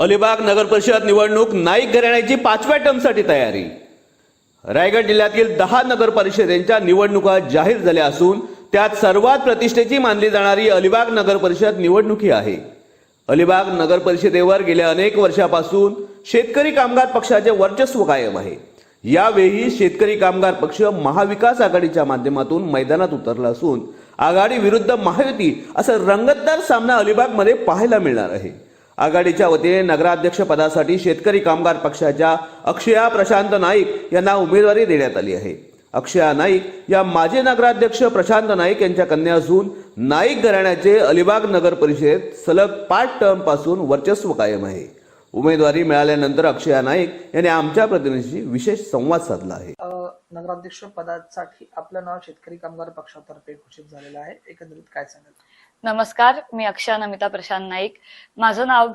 अलिबाग नगर परिषद निवडणूक नाईक घराण्याची पाचव्या टर्मसाठी तयारी. रायगड जिल्ह्यातील दहा नगर परिषदेच्या निवडणुका जाहीर झाल्या असून त्यात सर्वात प्रतिष्ठेची मानली जाणारी अलिबाग नगर परिषद निवडणुकी आहे. अलिबाग नगर परिषदेवर गेल्या अनेक वर्षापासून शेतकरी कामगार पक्षाचे वर्चस्व कायम आहे. यावेळी शेतकरी कामगार पक्ष महाविकास आघाडीच्या माध्यमातून मैदानात उतरला असून आघाडी विरुद्ध महायुती असा रंगतदार सामना अलिबागमध्ये पाहायला मिळणार आहे. आघाडीच्या वतीने नगराध्यक्ष पदासाठी शेतकरी कामगार पक्षाच्या अक्षया प्रशांत नाईक यांना उमेदवारी देण्यात आली आहे. अक्षया नाईक या माजी नगराध्यक्ष प्रशांत नाईक यांच्या कन्या असून नाईक घराण्याचे अलिबाग नगर परिषदेत सलग पाच टर्मपासून वर्चस्व कायम आहे. उमेदवारी मिळाल्यानंतर अक्षया नाईक यांनी आमच्या प्रतिनिधीशी विशेष संवाद साधला आहे. नगराध्यक्ष पदासाठी आपलं नाव शेतकरी कामगार पक्षातर्फे घोषित झालेलं आहे. एकंदरीत काय सांगाल? नमस्कार मी अक्षया नमिता प्रशांत नाईक. माझं नाव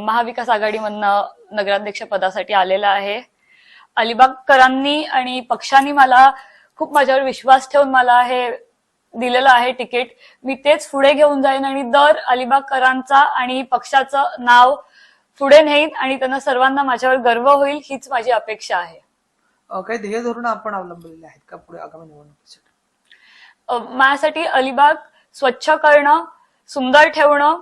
महाविकास आघाडीमधनं नगराध्यक्ष पदासाठी आलेलं आहे. अलिबागकरांनी आणि पक्षांनी मला खूप माझ्यावर विश्वास ठेवून मला हे दिलेलं आहे तिकीट. मी तेच पुढे घेऊन जाईन आणि दर अलिबागकरांचा आणि पक्षाचं नाव पुढे नेईन आणि त्यांना सर्वांना माझ्यावर गर्व होईल हीच माझी अपेक्षा आहे. काही ध्येय धोरणं आपण अवलंबलेली आहेत का पुढे आगामी निवडणुकीसाठी? माझ्यासाठी अलिबाग स्वच्छ करणं सुंदर ठेवणं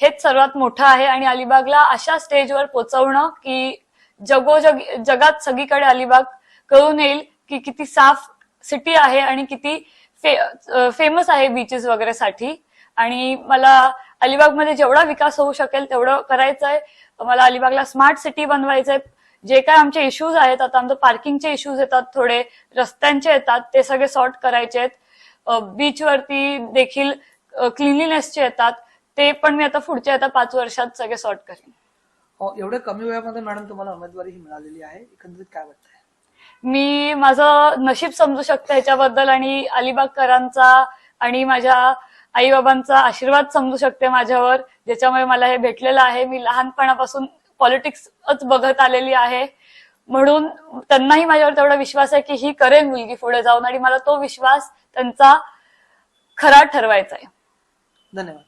हेच सर्वात मोठं आहे. आणि अलिबागला अशा स्टेजवर पोहोचवणं की जगोजग जगात सगळीकडे अलिबाग कळून येईल की किती साफ सिटी आहे आणि किती फे, फेमस आहे बीचेस वगैरे साठी आणि मला अलिबागमध्ये जेवढा विकास होऊ शकेल तेवढं करायचं आहे मला अलिबागला स्मार्ट सिटी बनवायचंय. जे काय आमचे इश्यूज आहेत आता आमचं पार्किंगचे इश्यूज येतात थोडे रस्त्यांचे येतात ते सगळे सॉर्ट करायचे आहेत. बीचवरती देखील क्लिनलीनेसचे येतात. ते पण मी आता पुढच्या आता पाच वर्षात सगळे सॉर्ट करेन. अ, एवढ्या कमी वेळामध्ये मॅडम तुम्हाला उमेदवारी ही मिळालेली आहे. एकंदरीत काय वाटतंय? मी माझं नशीब समजू शकते ह्याच्याबद्दल आणि अलिबागकरांचा आणि माझ्या आई बाबांचा आशीर्वाद समजू शकते माझ्यावर ज्याच्यामुळे मला हे भेटलेलं आहे. मी लहानपणापासून पॉलिटिक्सच बघत आलेली आहे. म्हणून त्यांनाही माझ्यावर तेवढा विश्वास आहे की ही करेल मुलगी पुढे जाऊन आणि मला तो विश्वास त्यांचा खरा ठरवायचा आहे. धन्यवाद.